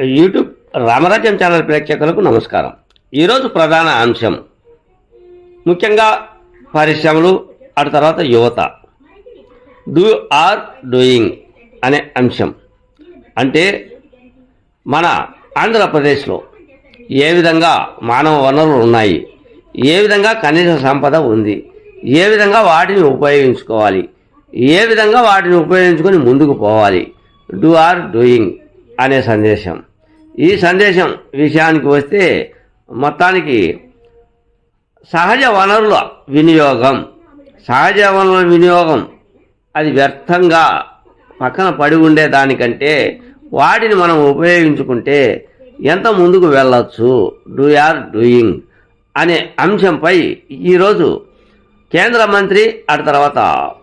YouTube రామరాజ్యం channel ప్రేక్షకులకు నమస్కారం. ఈరోజు ప్రధాన అంశం. ముఖ్యంగా పరిశ్రమలు ఆ తర్వాత యువత. డూ ఆర్ డూయింగ్ అనే అంశం. అంటే మన ఆంధ్రప్రదేశ్లో ఏ విధంగా మానవ వనరులు ఉన్నాయి ఏ విధంగా కనీస సంపద ఉంది ఏ విధంగా వాటిని ఉపయోగించుకోవాలి ఏ విధంగా వాటిని ఉపయోగించుకొని ముందుకు పోవాలి. డూ ఆర్ డూయింగ్ అనే సందేశం. ఈ సందేశం విషయానికి వస్తే మొత్తానికి సహజ వనరుల వినియోగం సహజ వనరుల వినియోగం అది వ్యర్థంగా పక్కన పడి ఉండే దానికంటే వాటిని మనం ఉపయోగించుకుంటే ఎంత ముందుకు వెళ్ళొచ్చు? డూ ఆర్ డూయింగ్ అనే అంశంపై ఈరోజు కేంద్ర మంత్రి ఆ తర్వాత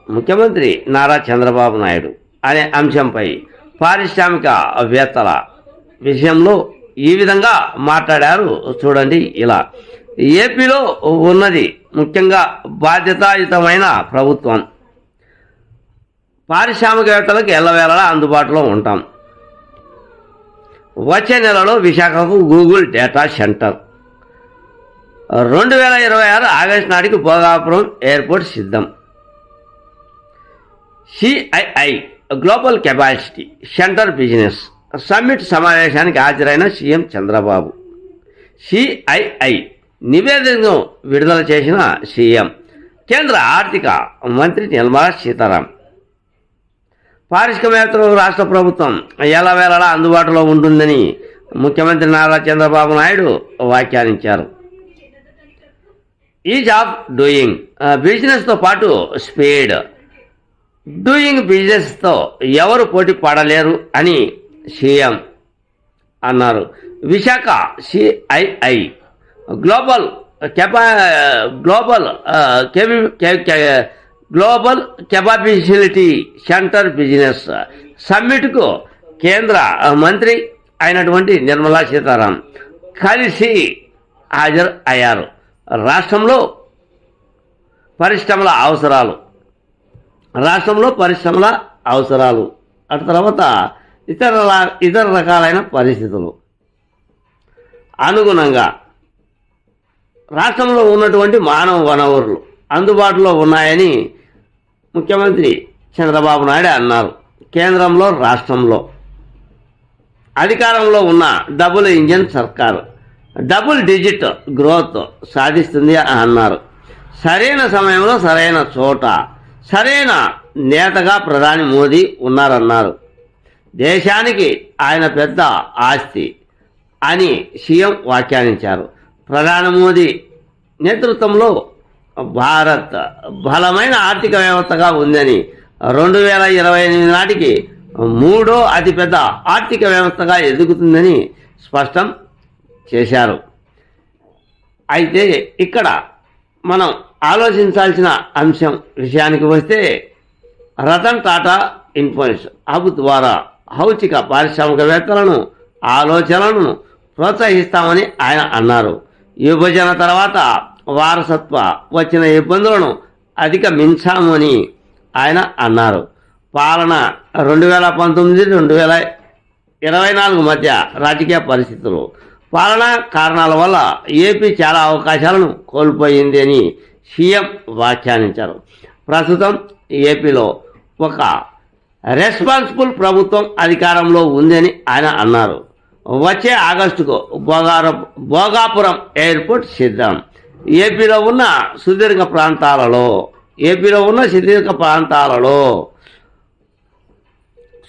ముఖ్యమంత్రి నారా చంద్రబాబు నాయుడు అనే అంశంపై పారిశ్రామికవేత్తల విషయంలో ఈ విధంగా మాట్లాడారు చూడండి ఇలా. ఏపీలో ఉన్నది ముఖ్యంగా బాధ్యతాయుతమైన ప్రభుత్వం. పారిశ్రామికవేత్తలకు ఎల్లవేళలా అందుబాటులో ఉంటాం. వచ్చే నెలలో విశాఖకు గూగుల్ డేటా సెంటర్. రెండు వేల ఇరవై ఆరు ఆగస్టు నాటికి భోగాపురం ఎయిర్పోర్ట్ సిద్ధం. CII global capacity centre business. Summit సమావేశానికి హాజరైన సీఎం చంద్రబాబు. సిఐఐ నివేదికను విడుదల చేసిన సీఎం కేంద్ర ఆర్థిక మంత్రి నిర్మలా సీతారాం. పారిశ్రామికవేత్తలకు రాష్ట్ర ప్రభుత్వం ఎల్లవేళలా అందుబాటులో ఉంటుందని ముఖ్యమంత్రి నారా చంద్రబాబు నాయుడు వ్యాఖ్యానించారు. ఈజ్ ఆఫ్ డూయింగ్ బిజినెస్తో పాటు స్పీడ్. డూయింగ్ బిజినెస్తో ఎవరు పోటీ పడలేరు అని సీఎం అన్నారు. విశాఖ సిఐఐ గ్లోబల్ కెపా గ్లోబల్ కెపి గ్లోబల్ కెపాబిలిటీ సెంటర్ బిజినెస్ సమ్మిట్కు కేంద్ర మంత్రి అయినటువంటి నిర్మలా సీతారాం కలిసి హాజరు అయ్యారు రాష్ట్రంలో పరిశ్రమల అవసరాలు. రాష్ట్రంలో పరిశ్రమల అవసరాలు. అటు తర్వాత ఇతర ఇతర రకాలైన పరిస్థితులు. అనుగుణంగా రాష్ట్రంలో ఉన్నటువంటి మానవ వనరులు అందుబాటులో ఉన్నాయని ముఖ్యమంత్రి చంద్రబాబు నాయుడు అన్నారు. కేంద్రంలో రాష్ట్రంలో. అధికారంలో ఉన్న డబుల్ ఇంజన్ సర్కారు. డబుల్ డిజిట్ గ్రోత్ సాధిస్తుంది అని అన్నారు. సరైన సమయంలో సరైన చోట సరైన నేతగా ప్రధాని మోదీ ఉన్నారన్నారు. దేశానికి ఆయన పెద్ద ఆస్తి అని సీఎం వ్యాఖ్యానించారు. ప్రధాని మోదీ నేతృత్వంలో భారత్ బలమైన ఆర్థిక వ్యవస్థగా ఉందని రెండు వేల ఇరవై ఎనిమిది నాటికి మూడో అతిపెద్ద ఆర్థిక వ్యవస్థగా ఎదుగుతుందని స్పష్టం చేశారు. అయితే ఇక్కడ మనం ఆలోచించాల్సిన అంశం విషయానికి వస్తే రతన్ టాటా ఇన్ఫోన్స్ హబ్ ద్వారా భౌతిక పారిశ్రామికవేత్తలను ఆలోచనలను ప్రోత్సహిస్తామని ఆయన అన్నారు. విభజన తర్వాత వారసత్వ వచ్చిన ఇబ్బందులను అధిగమించామని ఆయన అన్నారు. పాలన రెండు వేల పంతొమ్మిది రెండు వేల ఇరవై నాలుగు మధ్య రాజకీయ పరిస్థితులు. పాలనా కారణాల వల్ల ఏపీ చాలా అవకాశాలను కోల్పోయింది అని సీఎం వ్యాఖ్యానించారు. ప్రస్తుతం ఏపీలో ఒక రెస్పాన్సిబుల్ ప్రభుత్వం అధికారంలో ఉందని ఆయన అన్నారు. వచ్చే ఆగస్టుకు భోగార భోగాపురం ఎయిర్పోర్ట్ సిద్ధం. ఏపీలో ఉన్న సుదీర్ఘ ప్రాంతాలలో ఏపీలో ఉన్న సుదీర్ఘ ప్రాంతాలలో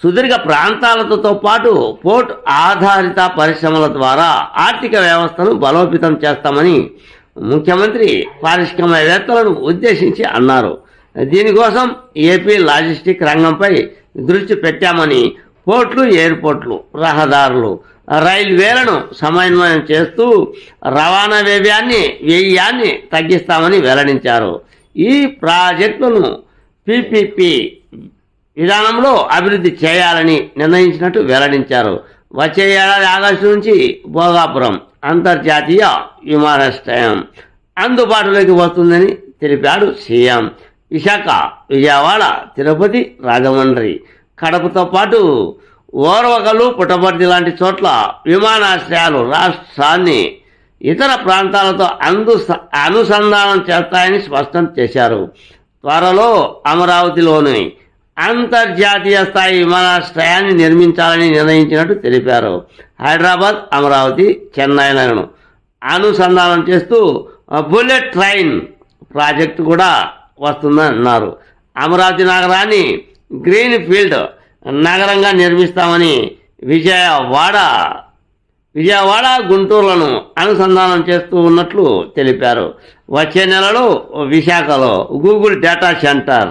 సుదీర్ఘ ప్రాంతాలతో పాటు పోర్ట్ ఆధారిత పరిశ్రమల ద్వారా ఆర్థిక వ్యవస్థను బలోపేతం చేస్తామని ముఖ్యమంత్రి పారిశ్రామికవేత్తలను ఉద్దేశించి అన్నారు. దీనికోసం ఏపీ లాజిస్టిక్ రంగంపై దృష్టి పెట్టామని పోర్ట్లు ఎయిర్పోర్ట్లు రహదారులు రైల్వేలను సమన్వయం చేస్తూ రవాణా వ్యయాన్ని వ్యయాన్ని తగ్గిస్తామని వెల్లడించారు. ఈ ప్రాజెక్టులను పిపిపి విధానంలో అభివృద్ధి చేయాలని నిర్ణయించినట్టు వెల్లడించారు. వచ్చే ఏడాది ఆగస్టు నుంచి భోగాపురం అంతర్జాతీయ విమానాశ్రయం అందుబాటులోకి వస్తుందని తెలిపాడు సీఎం. విశాఖ విజయవాడ తిరుపతి రాజమండ్రి. కడపతో పాటు ఓర్వకలు పుట్టపర్తి లాంటి చోట్ల విమానాశ్రయాలు రాష్ట్రాన్ని ఇతర ప్రాంతాలతో అందు అనుసంధానం చేస్తాయని స్పష్టం చేశారు. త్వరలో అమరావతిలోని అంతర్జాతీయ స్థాయి విమానాశ్రయాన్ని నిర్మించాలని నిర్ణయించినట్టు తెలిపారు. హైదరాబాద్ అమరావతి చెన్నైలను అనుసంధానం చేస్తూ బుల్లెట్ ట్రైన్ ప్రాజెక్టు కూడా వస్తుందని అన్నారు అమరావతి నగరాన్ని గ్రీన్ ఫీల్డ్ నగరంగా నిర్మిస్తామని విజయవాడ విజయవాడ గుంటూరులను అనుసంధానం చేస్తూ ఉన్నట్లు తెలిపారు. వచ్చే నెలలో విశాఖలో గూగుల్ డేటా సెంటర్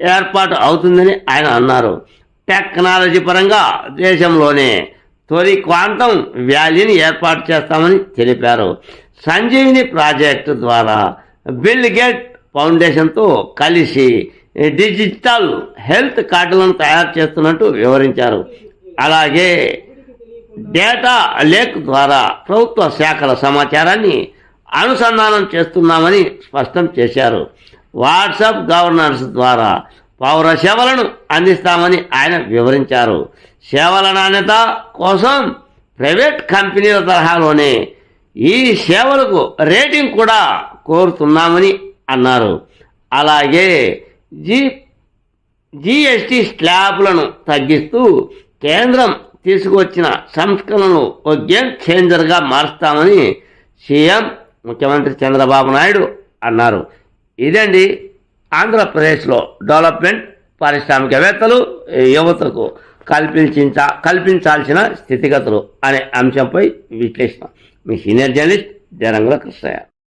ఏర్పాటు అవుతుందని ఆయన అన్నారు. టెక్నాలజీ పరంగా దేశంలోనే తొలి క్వాంటం వ్యాలీని ఏర్పాటు చేస్తామని తెలిపారు. సంజీవిని ప్రాజెక్టు ద్వారా బిల్ గేట్ ఫౌండేషన్తో కలిసి డిజిటల్ హెల్త్ కార్డులను తయారు చేస్తున్నట్టు వివరించారు. అలాగే డేటా లేక్ ద్వారా ప్రభుత్వ శాఖల సమాచారాన్ని అనుసంధానం చేస్తున్నామని స్పష్టం చేశారు. వాట్సాప్ గవర్నర్స్ ద్వారా పౌర సేవలను అందిస్తామని ఆయన వివరించారు. సేవల నాణ్యత కోసం ప్రైవేట్ కంపెనీల తరహాలోనే ఈ సేవలకు రేటింగ్ కూడా కోరుతున్నామని అన్నారు. అలాగే జీ జీఎస్టీ స్లాబ్లను తగ్గిస్తూ కేంద్రం తీసుకువచ్చిన సంస్కరణలు ఒక గేమ్ చేంజర్గా మారుస్తామని సీఎం ముఖ్యమంత్రి చంద్రబాబు నాయుడు అన్నారు. ఇదండి ఆంధ్రప్రదేశ్లో డెవలప్మెంట్ పారిశ్రామికవేత్తలు యువతకు కల్పించ కల్పించాల్సిన స్థితిగతులు అనే అంశంపై విశ్లేషణ. మీ సీనియర్ జర్నలిస్ట్ జరంగుల కృష్ణయ్య.